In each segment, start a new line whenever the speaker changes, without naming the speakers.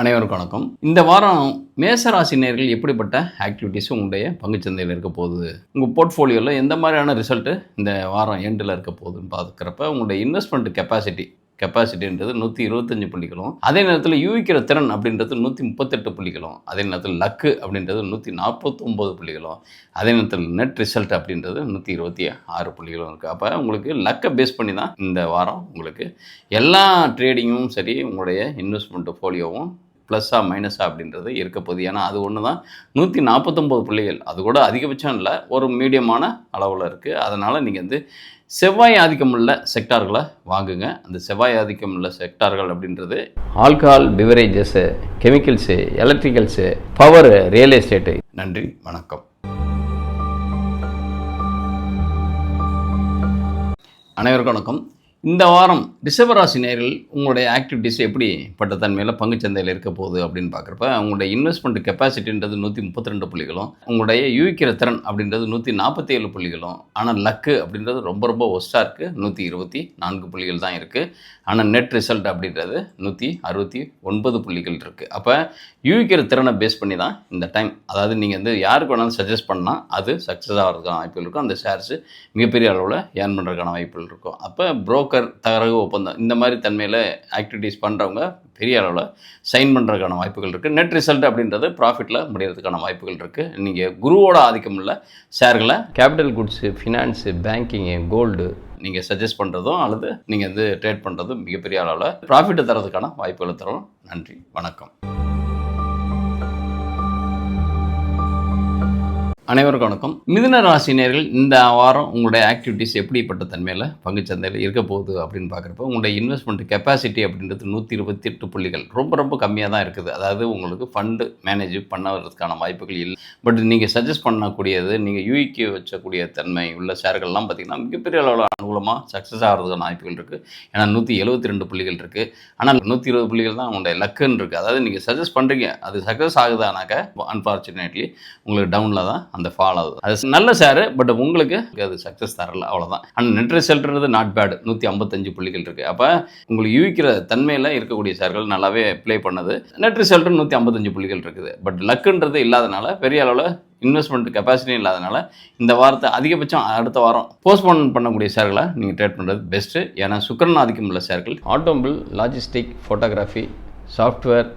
அனைவருக்கும் வணக்கம். இந்த வாரம் மேசராசி நேர்கள் எப்படிப்பட்ட ஆக்டிவிட்டீஸ் உங்களுடைய பங்குச்சந்தையில் இருக்க போகுது? உங்கள் போர்ட்ஃபோலியோவில் எந்த மாதிரியான ரிசல்ட்டு இந்த வாரம் எண்டில் இருக்க போகுதுன்னு பார்க்குறப்ப உங்களுடைய இன்வெஸ்ட்மெண்ட் கெப்பாசிட்டி கெப்பாசிட்டின்றது நூற்றி இருபத்தஞ்சு புள்ளிகளும் அதே நேரத்தில் யூகிக்கிற திறன் அப்படின்றது நூற்றி முப்பத்தெட்டு புள்ளிகளும் அதே நேரத்தில் லக்கு அப்படின்றது நூற்றி நாற்பத்தொம்போது புள்ளிகளும் அதே நேரத்தில் நெட் ரிசல்ட் அப்படின்றது நூற்றி இருபத்தி ஆறு புள்ளிகளும் இருக்குது அப்போ உங்களுக்கு லக்கை பேஸ் பண்ணி தான் இந்த வாரம் உங்களுக்கு எல்லா ட்ரேடிங்கும் சரி உங்களுடைய இன்வெஸ்ட்மெண்ட் போலியோவும் ப்ளஸ்ஸாக மைனஸா அப்படின்றது இருக்க போகுது. ஏன்னா அது ஒன்று தான் நூற்றி நாற்பத்தொம்போது புள்ளிகள். அது கூட அதிகபட்சம் இல்லை. ஒரு மீடியமான அளவில் இருக்குது அதனால் நீங்கள் வந்து செவ்வாய் ஆதிக்கம் உள்ள செக்டார்களை வாங்குங்க. அந்த செவ்வாய் ஆதிக்கம் உள்ள செக்டார்கள் அப்படின்றது alcohol beverages chemicals electricals power real estate நன்றி. வணக்கம். அனைவருக்கும் வணக்கம். இந்த வாரம் ரிஷபராசி நேரில் உங்களுடைய ஆக்டிவிட்டிஸ் எப்படி பட்ட தன்மையில் பங்குச்சந்தையில் இருக்க போகுது அப்படின்னு பார்க்குறப்ப உங்களுடைய இன்வெஸ்ட்மெண்ட் கெப்பாசிட்டின்றது நூற்றி முப்பத்தி ரெண்டு புள்ளிகளும் உங்களுடைய யூகிக்கிற திறன் அப்படின்றது நூற்றி நாற்பத்தி ஏழு புள்ளிகளும் ஆனால் லக்கு அப்படின்றது ரொம்ப ரொம்ப ஒஸ்ட்டாக இருக்குது நூற்றி இருபத்தி நான்கு புள்ளிகள் தான் இருக்குது ஆனால் நெட் ரிசல்ட் அப்படின்றது நூற்றி அறுபத்தி ஒன்பது புள்ளிகள் இருக்குது அப்போ யூகிக்கிற திறனை பேஸ் பண்ணி தான் இந்த டைம் அதாவது நீங்கள் வந்து யாருக்கு வேணாலும் சஜஸ்ட் பண்ணால் அது சக்ஸஸ் ஆகிறதுக்கான வாய்ப்புகள் இருக்கும். அந்த ஷேர்ஸு மிகப்பெரிய அளவில் ஏர்ன் பண்ணுறதுக்கான வாய்ப்புகள் இருக்கும். அப்போ புரோக்கர் தரகு ஒப்பந்தம். இந்த மாதிரி தன்மையில் ஆக்டிவிட்டீஸ் பண்ணுறவங்க பெரிய அளவில் சைன் பண்ணுறதுக்கான வாய்ப்புகள் இருக்குது நெட் ரிசல்ட் அப்படின்றது ப்ராஃபிட்டில் முடியறதுக்கான வாய்ப்புகள் இருக்குது நீங்கள் குருவோட ஆதிக்கம் உள்ள ஷேர்களை capital goods finance banking gold நீங்கள் சஜஸ்ட் பண்ணுறதும் அல்லது நீங்கள் வந்து ட்ரேட் பண்ணுறதும் மிகப்பெரிய அளவில் ப்ராஃபிட்டை தரதுக்கான வாய்ப்புகளை தரும். நன்றி. வணக்கம். அனைவருக்கும் வணக்கம். மிதுன ராசினியர்கள் இந்த வாரம் உங்களுடைய ஆக்டிவிட்டீஸ் எப்படிப்பட்ட தன்மையில் பங்குச்சந்தையில் இருக்க போகுது அப்படின்னு பார்க்குறப்ப உங்களுடைய இன்வெஸ்ட்மெண்ட் கெப்பாசிட்டி அப்படின்றது நூற்றி இருபத்தி எட்டு புள்ளிகள். ரொம்ப ரொம்ப கம்மியாக தான் இருக்குது. அதாவது உங்களுக்கு ஃபண்டு மேனேஜ் பண்ணுறதுக்கான வாய்ப்புகள் இல்லை. பட் நீங்கள் சஜஸ்ட் பண்ணக்கூடியது நீங்கள் யூஇக்கு வச்சக்கூடிய தன்மை உள்ள ஷேர்கள்லாம் பார்த்திங்கன்னா மிகப்பெரிய அளவில் அனுகூலமாக சக்ஸஸ் ஆகிறதுக்கான வாய்ப்புகள் இருக்குது ஏன்னா நூற்றி எழுபத்தி ரெண்டு புள்ளிகள் இருக்குது ஆனால் நூற்றி இருபது புள்ளிகள் தான் உங்களுடைய லக்குன்னு இருக்குது அதாவது நீங்கள் சஜஸ்ட் பண்ணுறீங்க அது சக்ஸஸ் ஆகுதானாக்க அன்ஃபார்ச்சுனேட்லி உங்களுக்கு டவுனில் தான் அந்த ஃபால் ஆகுது அது நல்ல ஷேரு பட் உங்களுக்கு அது சக்ஸஸ் தரல அவ்வளோதான் ஆனால் நெட் ரிசல்ட்ன்றது நாட் பேடு நூற்றி ஐம்பத்தஞ்சு புள்ளிகள் இருக்குது அப்போ உங்களுக்கு யூகிக்கிற தன்மையில் இருக்கக்கூடிய ஷேர்கள் நல்லாவே ப்ளே பண்ணது. நெட் ரிசல்ட்டு நூற்றி ஐம்பத்தஞ்சு புள்ளிகள் இருக்குது. பட் லக்குன்றது இல்லாதனால பெரிய அளவில் இன்வெஸ்ட்மெண்ட் கெப்பாசிட்டி இல்லாதனால இந்த வாரத்தை அதிகபட்சம் அடுத்த வாரம் போஸ்ட்போன் பண்ணக்கூடிய ஷேர்களை நீங்கள் ட்ரேட் பண்ணுறது பெஸ்ட்டு ஏன்னா சுக்கரன் ஆதிக்கம் உள்ள ஷேர்கள் automobile logistic photography software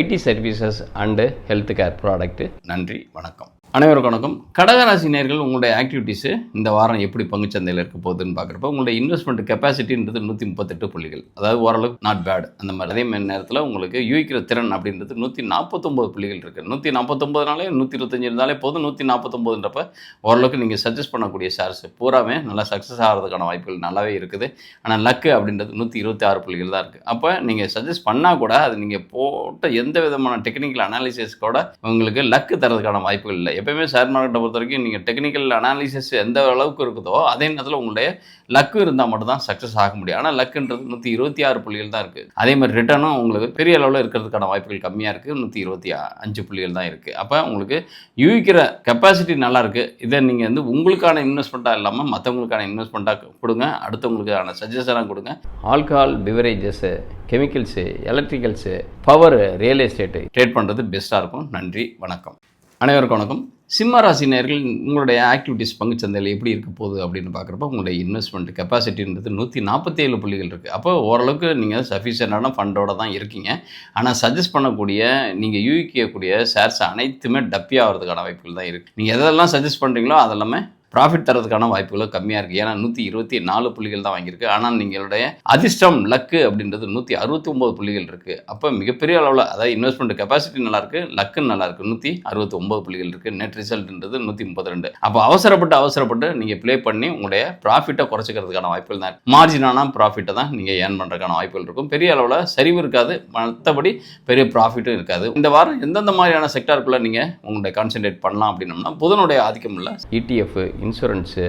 IT services and health care product நன்றி வணக்கம். அனைவருக்கும் வணக்கம். கடகராசி நேர்கள் உங்களுடைய ஆக்டிவிட்டீஸு இந்த வாரம் எப்படி பங்குச்சந்தையில் இருக்க போகுதுன்னு பார்க்குறப்ப உங்களுடைய இன்வெஸ்ட்மெண்ட் கெப்பாசிட்டின்றது நூற்றி முப்பத்தெட்டு புள்ளிகள். அதாவது ஓரளவுக்கு நாட் பேட் அந்த மாதிரி. அதே மாதிரி நேரத்தில் உங்களுக்கு யூகிக்கிற திறன் அப்படின்றது நூற்றி நாற்பத்தொம்போது புள்ளிகள் இருக்குது நூற்றி நாற்பத்தொம்பதுனாலே நூற்றி இருபத்தஞ்சு இருந்தாலே போதும். நூற்றி நாற்பத்தொம்பதுன்றப்ப ஓரளவுக்கு நீங்கள் சஜஸ்ட் பண்ணக்கூடிய ஷேர்ஸ் பூராமே நல்லா சக்ஸஸ் ஆகிறதுக்கான வாய்ப்புகள் நல்லாவே இருக்குது. ஆனால் லக்கு அப்படின்றது நூற்றி இருபத்தி ஆறு புள்ளிகள் தான் இருக்குது அப்போ நீங்கள் சஜஸ்ட் பண்ணால் கூட அது நீங்கள் போட்ட எந்த விதமான டெக்னிக்கல் அனாலிசிஸ் கூட உங்களுக்கு லக்கு தரதுக்கான வாய்ப்புகள் இல்லை. எப்பயுமே ஷேர் மார்க்கெட்டை பொறுத்த வரைக்கும் நீங்கள் டெக்னிக்கல் அனாலிசிஸ் எந்த அளவுக்கு இருக்குதோ அதே நேரத்தில் உங்களுடைய லக்கு இருந்தால் மட்டும்தான் சக்ஸஸ் ஆக முடியும். ஆனால் லக்குன்றது நூற்றி இருபத்தி ஆறு புள்ளிகள் தான் இருக்குது அதே மாதிரி ரிட்டர்னும் உங்களுக்கு பெரிய அளவில் இருக்கிறதுக்கான வாய்ப்புகள் கம்மியாக இருக்குது நூற்றி இருபத்தி அஞ்சு புள்ளிகள் தான் இருக்குது அப்போ உங்களுக்கு யூகிக்கிற கெப்பாசிட்டி நல்லாயிருக்கு இதை நீங்கள் வந்து உங்களுக்கான இன்வெஸ்ட்மெண்ட்டாக இல்லாமல் மற்றவங்களுக்கான இன்வெஸ்ட்மெண்ட்டாக கொடுங்க. அடுத்தவங்களுக்கான சஜஷனாக கொடுங்க. Alcohol beverages chemicals electricals power real estate trade பண்ணுறது பெஸ்ட்டாக இருக்கும். நன்றி வணக்கம். அனைவருக்கும் வணக்கம். சிம்ம ராசி நேயர்கள் உங்களுடைய ஆக்டிவிட்டீஸ் பங்குச்சந்தையில் எப்படி இருக்க போகுது அப்படின்னு பார்க்குறப்ப உங்களுடைய இன்வெஸ்ட்மெண்ட் கெப்பாசிட்டின்றது நூற்றி நாற்பத்தேழு புள்ளிகள் இருக்குது அப்போ ஓரளவுக்கு நீங்கள் சஃபிஷியண்டான ஃபண்டோட தான் இருக்கீங்க. ஆனால் சஜஸ்ட் பண்ணக்கூடிய நீங்கள் யூகிக்கக்கூடிய ஷேர்ஸ் அனைத்துமே டப்பியாகிறதுக்கான வாய்ப்புகள் தான் இருக்குது நீங்கள் எதெல்லாம் சஜஸ்ட் பண்ணுறீங்களோ அதெல்லாமே ப்ராஃபிட் தரதுக்கான வாய்ப்புகளும் கம்மியாக இருக்குது ஏன்னா நூற்றி இருபத்தி நாலு புள்ளிகள் தான் வாங்கியிருக்கு. ஆனால் நீங்களுடைய அதிர்ஷ்டம் லக்கு அப்படின்றது நூற்றி அறுபத்தி ஒம்பது புள்ளிகள் இருக்குது அப்போ மிகப்பெரிய அளவில் அதாவது இன்வெஸ்ட்மெண்ட் கெப்பாசிட்டி நல்லாயிருக்கு லக்கு நல்லாயிருக்கு. நூற்றி அறுபத்தி ஒம்பது புள்ளிகள் இருக்குது நெட் ரிசல்ட்ன்றது நூற்றி முப்பத்தி ரெண்டு அப்போ அவசரப்பட்டு அவசரப்பட்டு நீங்கள் ப்ளே பண்ணி உங்களுடைய ப்ராஃபிட்டை குறைச்சிக்கிறதுக்கான வாய்ப்புகள் தான். மார்ஜினான ப்ராஃபிட்டை தான் நீங்கள் ஏர்ன் பண்ணுறதுக்கான வாய்ப்புகள் இருக்கும். பெரிய அளவில் சரிவு இருக்காது. மற்றபடி பெரிய ப்ராஃபிட்டும் இருக்காது. இந்த வாரம் எந்தெந்த மாதிரியான செக்டாருக்குள்ளே நீங்கள் உங்களுடைய கான்சென்ட்ரேட் பண்ணலாம் அப்படின்னம்னா புதனுடைய ஆதிக்கம் இல்லை ETF insurance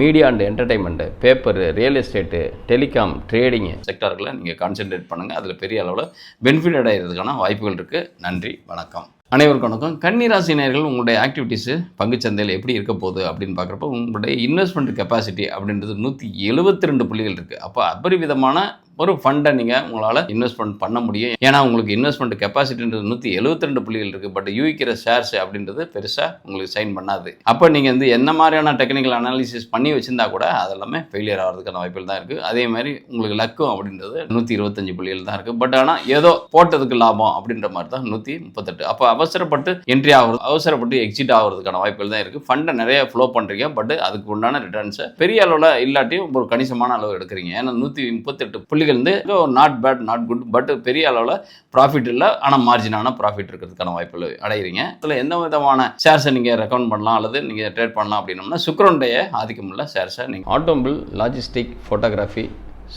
media and entertainment paper real estate telecom trading. செக்டார்களை நீங்கள் கான்சென்ட்ரேட் பண்ணுங்கள் அதில் பெரிய அளவில் பெனிஃபிட் அடைகிறதுக்கான வாய்ப்புகள் இருக்குது நன்றி வணக்கம். அனைவருக்கும் வணக்கம். கன்னிராசி நேயர்கள் உங்களுடைய ஆக்டிவிட்டீஸு பங்குச்சந்தையில் எப்படி இருக்க போகுது அப்படின்னு பார்க்குறப்ப உங்களுடைய இன்வெஸ்ட்மெண்ட் கெப்பாசிட்டி அப்படின்றது நூற்றி எழுபத்தி ரெண்டு புள்ளிகள் இருக்குது அப்போ அபரிவிதமான ஒரு ஃபண்டை நீங்கள் உங்களால் இன்வெஸ்ட்மெண்ட் பண்ண முடியும். ஏன்னா உங்களுக்கு இன்வெஸ்ட்மெண்ட் கெப்பாசிட்டின்றது நூற்றி எழுபத்தி ரெண்டு புள்ளிகள் இருக்குது பட் யூகிக்கிற ஷேர்ஸ் அப்படின்றது பெருசாக உங்களுக்கு சைன் பண்ணாது. அப்போ நீங்கள் வந்து என்ன மாதிரியான டெக்னிக்கல் அனாலிசிஸ் பண்ணி வச்சிருந்தா கூட அதெல்லாமே ஃபெயிலியர் ஆகிறதுக்கான வாய்ப்புகள் தான் இருக்குது அதே மாதிரி உங்களுக்கு லக்கும் அப்படின்றது நூற்றி இருபத்தஞ்சு புள்ளிகள் தான் இருக்குது பட் ஆனால் ஏதோ போட்டதுக்கு லாபம் அப்படின்ற மாதிரி தான் நூற்றி முப்பத்தெட்டு. அப்போ அவசரப்பட்டு என்ட்ரி ஆகிறது அவசரப்பட்டு எக்ஸிட் ஆகிறதுக்கான வாய்ப்புகள் தான் இருக்குது ஃபண்டை நிறைய ஃப்ளோ பண்ணுறீங்க பட் அதுக்கு உண்டான ரிட்டர்ன்ஸை பெரிய அளவில் இல்லாட்டியும் ஒரு கணிசமான அளவு எடுக்கிறீங்க. ஏன்னா நூற்றி முப்பத்தெட்டு புள்ளிகள் வந்து not bad not good but பெரிய அளவில் ப்ராஃபிட் இல்லை. ஆனால் மார்ஜினான ப்ராஃபிட் இருக்கிறதுக்கான வாய்ப்புகள் அடைகிறீங்க இதில் எந்த விதமான ஷேர்ஸை நீங்கள் ரெக்கமெண்ட் பண்ணலாம் அல்லது நீங்கள் ட்ரேட் பண்ணலாம் அப்படின்னம்னா சுக்ரனுடைய ஆதிக்கம் உள்ள ஷேர்ஸை நீங்கள் automobile logistic photography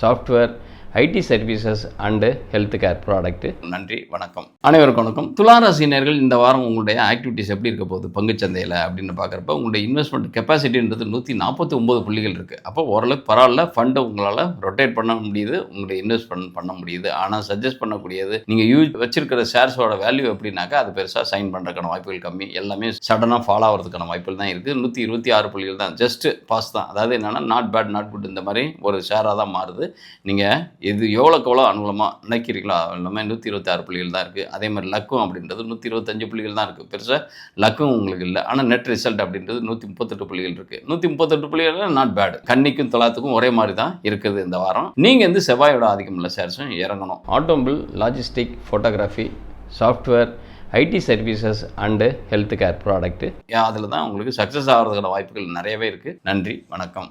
software IT services and health care product நன்றி வணக்கம். அனைவருக்கும் வணக்கம். துளாராசினியர்கள் இந்த வாரம் உங்களுடைய ஆக்டிவிட்டிஸ் எப்படி இருக்க போகுது? பங்குச்சந்தையில் அப்படின்னு பார்க்குறப்ப உங்களுடைய இன்வெஸ்ட்மெண்ட் கெப்பாசிட்டின்றது நூற்றி நாற்பத்தி ஒம்பது புள்ளிகள் இருக்குது அப்போ ஓரளவுக்கு பரவாயில்ல ஃபண்டை உங்களால் ரொட்டேட் பண்ண முடியுது உங்களுடைய இன்வெஸ்ட்மெண்ட் பண்ண முடியுது. ஆனால் சஜஸ்ட் பண்ணக்கூடியது நீங்கள் யூஸ் வச்சிருக்கிற ஷேர்ஸோட வேல்யூ எப்படின்னாக்கா அது பெருசாக சைன் பண்ணுறதுக்கான வாய்ப்புகள் கம்மி. எல்லாமே சடனாக ஃபாலோ ஆகிறதுக்கான வாய்ப்புகள் தான் இருக்குது நூற்றி இருபத்தி ஆறு புள்ளிகள் தான். ஜஸ்ட் பாஸ் தான். அதாவது என்னென்னா நாட் பேட் நாட் குட் இந்த மாதிரி ஒரு ஷேராக தான் மாறுது. நீங்கள் இது எவ்வளோக்கு எவ்வளோ அனுகூலமாக நினைக்கிறீங்களோ எல்லாமே நூற்றி இருபத்தி ஆறு புள்ளிகள் தான் இருக்குது அதே மாதிரி லக்கும் அப்படின்றது நூற்றி இருபத்தஞ்சு புள்ளிகள் தான் இருக்குது பெருசாக லக்கும் உங்களுக்கு இல்லை. ஆனால் நெட் ரிசல்ட் அப்படின்றது நூற்றி முப்பத்தெட்டு புள்ளிகள் இருக்குது நூற்றி முப்பத்தெட்டு புள்ளிகள் நாட் பேட் கன்னிக்கும் தொலாத்துக்கும் ஒரே மாதிரி தான் இருக்குது இந்த வாரம். நீங்கள் வந்து செவ்வாயோட ஆதிக்கம் உள்ள சேர்ஸும் இறங்கணும். Automobile logistic photography software IT services and health care product அதில் தான் உங்களுக்கு சக்ஸஸ் ஆகிறதுக்கான வாய்ப்புகள் நிறையவே இருக்குது நன்றி வணக்கம்.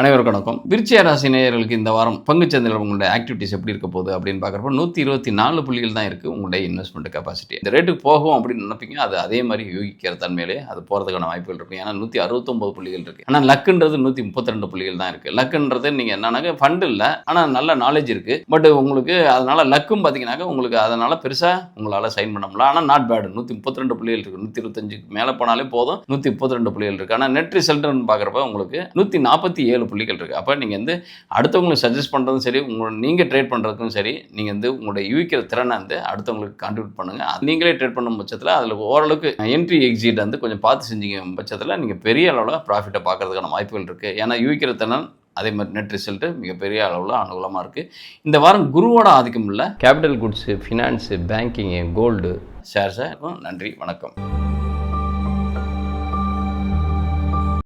அனைவருக்கும் வணக்கம். விருச்சிக ராசி நேயர்களுக்கு இந்த வாரம் பங்குச்சந்தையில் உங்களுடைய ஆக்டிவிட்டிஸ் எப்படி இருக்க போகுது அப்படின்னு பார்க்குறப்ப நூற்றி இருபத்தி நாலு புள்ளிகள் தான் இருக்குது உங்களுடைய இன்வெஸ்ட்மெண்ட் கெப்பாசிட்டி இந்த ரேட்டுக்கு போகும் அப்படின்னு நினைப்பீங்க அது அதே மாதிரி யூகிக்கிற தன்மையிலே அது போகிறதுக்கான வாய்ப்புகள் இருக்கும் ஏன்னா நூற்றி அறுபத்தொம்பது புள்ளிகள் இருக்குது ஆனால் லக்குன்றது நூற்றி முப்பத்தி ரெண்டு புள்ளிகள் தான் இருக்குது லக்குன்றது நீங்கள் என்னன்னாக்க ஃபண்டு இல்லை. ஆனால் நல்ல நாலேஜ் இருக்குது பட் உங்களுக்கு அதனால் லக்கும் பார்த்தீங்கன்னாக்க உங்களுக்கு அதனால் பெருசாக உங்களால் சைன் பண்ண முடியல. ஆனால் நாட் பேடு நூற்றி முப்பத்தி ரெண்டு புள்ளிகள் இருக்குது நூற்றி இருபத்தஞ்சுக்கு மேலே போனாலே போதும். நூற்றி முப்பத்தி ரெண்டு புள்ளிகள் இருக்குது ஆனால் நெட் ரிசல்ட்னு பார்க்குறப்ப உங்களுக்கு நூற்றி நாற்பத்தி ஏழு புள்ளிகள் இருக்குது அப்போ நீங்கள் வந்து அடுத்தவங்களுக்கு சஜஸ்ட் பண்ணுறதும் சரி உங்களோட நீங்கள் ட்ரேட் பண்ணுறதுக்கும் சரி நீங்கள் வந்து உங்களுடைய யூகிக்கிற திறனை வந்து அடுத்தவங்களுக்கு கான்ட்ரிபியூட் பண்ணுங்கள் நீங்களே ட்ரேட் பண்ணும் பட்சத்தில் அதில் ஓரளவுக்கு என்ட்ரி எக்ஸிட் வந்து கொஞ்சம் பார்த்து செஞ்சீங்க பட்சத்தில் நீங்கள் பெரிய அளவில் ப்ராஃபிட்டை பார்க்கறதுக்கான வாய்ப்புகள் இருக்குது ஏன்னா யூகிக்கிற திறன் அதே மாதிரி நெட் ரிசல்ட்டு மிகப்பெரிய அளவில் அனுகூலமாக இருக்குது இந்த வாரம் குருவோட ஆதிக்கம் உள்ள capital goods finance banking gold ஷேர்ஸை நன்றி வணக்கம்.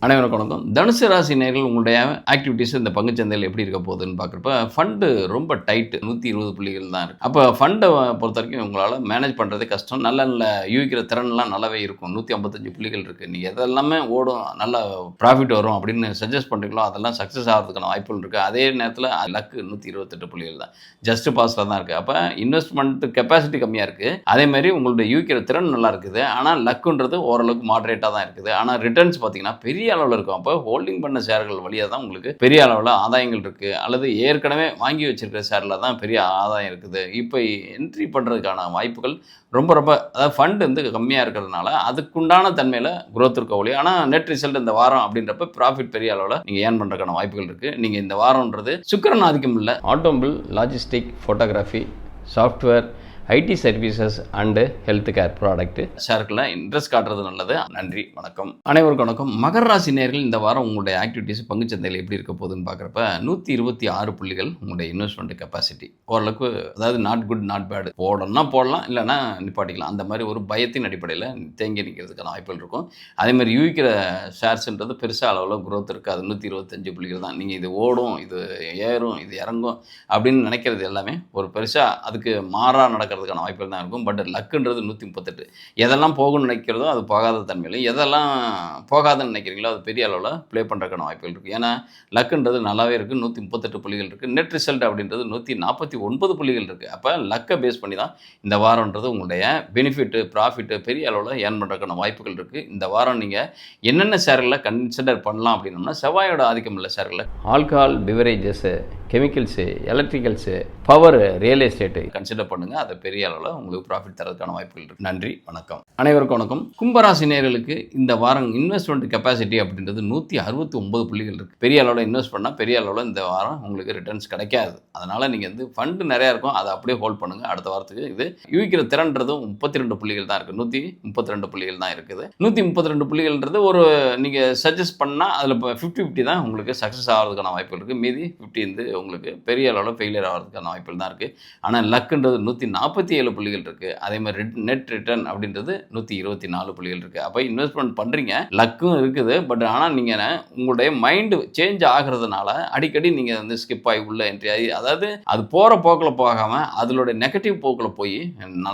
அனைவருக்கும் வணக்கம். தனுசு ராசி நேர்கள் உங்களுடைய ஆக்டிவிட்டீஸ் இந்த பங்குச்சந்தையில் எப்படி இருக்க போகுதுன்னு பார்க்குறப்ப ஃபண்டு ரொம்ப டைட்டு நூற்றி இருபது புள்ளிகள் தான் இருக்குது அப்போ ஃபண்டை பொறுத்த வரைக்கும் உங்களால் மேனேஜ் பண்ணுறதே கஷ்டம். நல்ல நல்ல யூகிக்கிற திறன்லாம் நல்லாவே இருக்கும். நூற்றி ஐம்பத்தஞ்சு புள்ளிகள் இருக்குது நீங்கள் எதெல்லாமே ஓடும் நல்ல ப்ராஃபிட் வரும் அப்படின்னு சஜஸ்ட் பண்ணுறீங்களோ அதெல்லாம் சக்ஸஸ் ஆகிறதுக்கான வாய்ப்புகள் இருக்குது அதே நேரத்தில் லக்கு நூற்றி இருபத்தெட்டு புள்ளிகள் தான். ஜஸ்ட் பாஸில் தான் இருக்குது அப்போ இன்வெஸ்ட்மெண்ட் கெப்பாசிட்டி கம்மியாக இருக்குது அதே மாதிரி உங்களுடைய யூகிக்கிற திறன் நல்லா இருக்குது. ஆனால் லக்குன்றது ஓரளவுக்கு மாடரேட்டாக தான் இருக்குது. ஆனால் ரிட்டர்ன்ஸ் பார்த்தீங்கன்னா பெரிய அளவில் இருக்கும். அப்போ ஹோல்டிங் பண்ண ஷேர்கள் வழியாக தான் உங்களுக்கு பெரிய அளவில் ஆதாயங்கள் இருக்குது அல்லது ஏற்கனவே வாங்கி வச்சிருக்கிற ஷேரில் தான் பெரிய ஆதாயம் இருக்குது. இப்போ என்ட்ரி பண்ணுறதுக்கான வாய்ப்புகள் ரொம்ப ரொம்ப அதாவது ஃபண்ட் வந்து கம்மியாக இருக்கிறதுனால அதுக்குண்டான தன்மையில் குரோத் இருக்க ஒழிய ஆனால் நெட் ரிசல்ட் இந்த வாரம் அப்படின்றப்ப ப்ராஃபிட் பெரிய அளவில் நீங்கள் ஏர்ன் பண்ணுறதுக்கான வாய்ப்புகள் இருக்குது நீங்கள் இந்த வாரம்ன்றது சுக்கரன் ஆதிக்கம் இல்லை automobile logistic photography software IT services and health care product ஷேர்க்கில் interest காட்டுறது நல்லது. நன்றி வணக்கம். அனைவருக்கும் வணக்கம். மகர ராசி நேர்கள் இந்த வாரம் உங்களுடைய ஆக்டிவிட்டீஸ் பங்குச்சந்தையில் எப்படி இருக்க போகுதுன்னு பார்க்குறப்ப நூற்றி இருபத்தி ஆறு புள்ளிகள் உங்களுடைய இன்வெஸ்ட்மெண்ட் கெப்பாசிட்டி ஓரளவுக்கு அதாவது நாட் குட் நாட் பேடு போடணும்னா போடலாம் இல்லைன்னா நிப்பாட்டிக்கலாம். அந்த மாதிரி ஒரு பயத்தின் அடிப்படையில் தேங்கி நிற்கிறதுக்கான வாய்ப்புகள் இருக்கும். அதே மாதிரி யூகிக்கிற ஷேர்ஸ்ன்றது பெருசாக அளவில் க்ரோத் இருக்காது. நூற்றி இருபத்தஞ்சு புள்ளிகள் தான். நீங்கள் இது ஓடும் இது ஏறும் இது இறங்கும் அப்படின்னு நினைக்கிறது எல்லாமே ஒரு பெருசாக அதுக்கு மாறாக நடக்கிறதுக்கான வாய்ப்புகள் தான் இருக்கும். பட் லக்குன்றது நூற்றி முப்பத்தெட்டு எதெல்லாம் போகணும்னு நினைக்கிறதோ அது போகாத தன்மையிலும் எதெல்லாம் போகாதுன்னு நினைக்கிறீங்களோ அது பெரிய அளவில் ப்ளே பண்ணுறதுக்கான வாய்ப்புகள் இருக்குது ஏன்னா லக்குன்றது நல்லாவே இருக்குது நூற்றி முப்பத்தெட்டு புள்ளிகள் இருக்குது நெட் ரிசல்ட் அப்படின்றது நூற்றி நாற்பத்தி ஒன்பது புள்ளிகள் இருக்குது அப்போ லக்கை பேஸ் பண்ணி தான் இந்த வாரம்ன்றது உங்களுடைய பெனிஃபிட்டு ப்ராஃபிட்டு பெரிய அளவில் ஏர்ன் பண்ணுறதுக்கான வாய்ப்புகள் இருக்குது இந்த வாரம் நீங்கள் என்னென்ன ஷேர்களில் கன்சிடர் பண்ணலாம் அப்படின்னம்னா செவ்வாயோட ஆதிக்கம் உள்ள ஷேர்களில் alcohol beverages chemicals electricals power real estate consider பண்ணுங்கள் அதை பெரிய அளவில் உங்களுக்கு ப்ராஃபிட் தரதுக்கான வாய்ப்புகள் இருக்குது நன்றி வணக்கம். அனைவருக்கும் வணக்கம். கும்பராசி நேர்களுக்கு இந்த வாரம் இன்வெஸ்ட்மெண்ட் கெப்பாசிட்டி அப்படின்றது நூற்றி அறுபத்தி ஒன்பது புள்ளிகள் இருக்குது பெரிய அளவில் இன்வெஸ்ட் பண்ணால் பெரிய அளவில் இந்த வாரம் உங்களுக்கு ரிட்டர்ன்ஸ் கிடைக்காது. அதனால் நீங்கள் வந்து ஃபண்டு நிறையா இருக்கும். அதை அப்படியே ஹோல்ட் பண்ணுங்கள் அடுத்த வாரத்துக்கு இது யூகிக்கிற திறன்றதும் முப்பத்தி ரெண்டு புள்ளிகள் தான் இருக்குது நூற்றி முப்பத்தி ரெண்டு புள்ளிகள் தான் இருக்குது. நூற்றி முப்பத்தி ரெண்டு புள்ளிகள்ன்றது ஒரு நீங்கள் சஜஸ்ட் பண்ணால் அதில் இப்போ ஃபிஃப்டி ஃபிஃப்டி தான் உங்களுக்கு சக்ஸஸ் ஆகிறதுக்கான வாய்ப்புகள் இருக்குது மீதி ஃபிஃப்டி வந்து உங்களுக்கு பெரிய அளவில் ஃபெயிலியர் ஆகிறதுக்கான வாய்ப்புகள் தான் இருக்குது ஆனால் லக்குன்றது நூற்றி நாற்பது நாற்பத்தி ஏழு புள்ளிகள் இருக்குது அதே மாதிரி நெட் ரிட்டர்ன் அப்படின்றது நூற்றி இருபத்தி நாலு புள்ளிகள் இருக்குது அப்போ இன்வெஸ்ட்மெண்ட் பண்ணுறீங்க லக்கும் இருக்குது பட் ஆனால் நீங்கள் உங்களுடைய மைண்டு சேஞ்ச் ஆகிறதுனால அடிக்கடி நீங்கள் வந்து ஸ்கிப் ஆகி உள்ள என்ட்ரி ஆகி அதாவது அது போகிற போக்கில் போகாமல் அதோட நெகட்டிவ் போக்கில் போய்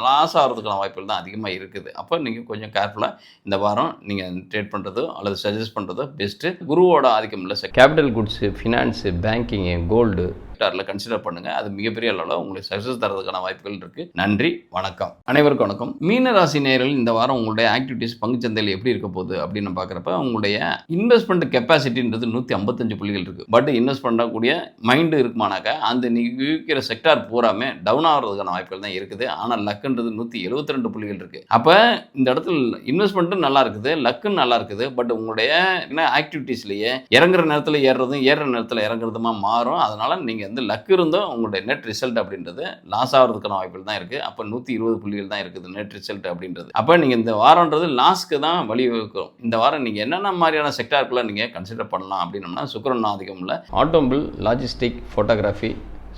லாஸ் ஆகிறதுக்கான வாய்ப்புகள் தான் அதிகமாக இருக்குது. அப்போ நீங்கள் கொஞ்சம் கேர்ஃபுல்லாக இந்த வாரம் நீங்கள் ட்ரேட் பண்ணுறதோ அல்லது சஜஸ்ட் பண்ணுறதோ பெஸ்ட்டு குருவோட ஆதிக்கம் இல்லை sir capital goods finance banking gold செக்டாரில் கன்சிடர் பண்ணுங்கள் அது மிகப்பெரிய அளவில் உங்களுக்கு சக்ஸஸ் தரதுக்கான வாய்ப்புகள் இருக்குது நன்றி வணக்கம். அனைவருக்கும் வணக்கம். மீன ராசி நேரில் இந்த வாரம் உங்களுடைய ஆக்டிவிட்டீஸ் பங்குச்சந்தையில் எப்படி இருக்க போகுது அப்படின்னு பார்க்குறப்ப உங்களுடைய இன்வெஸ்ட்மெண்ட் கெப்பாசிட்டின்றது நூற்றி ஐம்பத்தஞ்சு புள்ளிகள் இருக்குது பட் இன்வெஸ்ட் பண்ணக்கூடிய மைண்டு இருக்குமானாக்கா அந்த இருக்கிற செக்டார் பூராமே டவுன் ஆகிறதுக்கான வாய்ப்புகள் தான் இருக்குது. ஆனால் லக்குன்றது நூற்றி எழுபத்தி ரெண்டு புள்ளிகள் இருக்குது அப்போ இந்த இடத்துல இன்வெஸ்ட்மெண்ட்டும் நல்லா இருக்குது லக்குன்னு நல்லா இருக்குது. பட் உங்களுடைய என்ன ஆக்டிவிட்டீஸ்லேயே இறங்குற நேரத்தில் ஏறுறதும் ஏறுற நேரத்தில் இறங்குறதுமா மாறும். அதனால் நீங்கள் வந்து லக் இருந்தும் உங்களுடைய நெட் ரிசல்ட் அப்படின்றது லாஸ் ஆகிறதுக்கான வாய்ப்புகள் தான் இருக்குது அப்போ நூற்றி இருபது புள்ளிகள் தான் இருக்குது நெட் ரிசல்ட் அப்படின்றது. அப்போ நீங்கள் இந்த வாரம்ன்றது லாஸ்க்கு தான் வழிவகுக்கும் இந்த வாரம் நீங்கள் என்னென்ன மாதிரியான செக்டார்க்குள்ளே நீங்கள் கன்சிடர் பண்ணலாம் அப்படின்னம்னா சுக்கரன் ஆதிக்கமில் இல்லை automobile logistic photography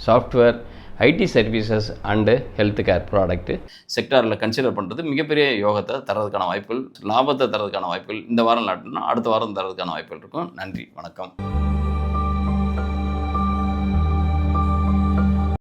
software IT services and health care product செக்டாரில் கன்சிடர் பண்ணுறது மிகப்பெரிய யோகத்தை தரதுக்கான வாய்ப்புகள் லாபத்தை தரதுக்கான வாய்ப்புகள் இந்த வாரம் இல்லாட்டினா அடுத்த வாரம் தரதுக்கான வாய்ப்புகள் இருக்கும். நன்றி வணக்கம்.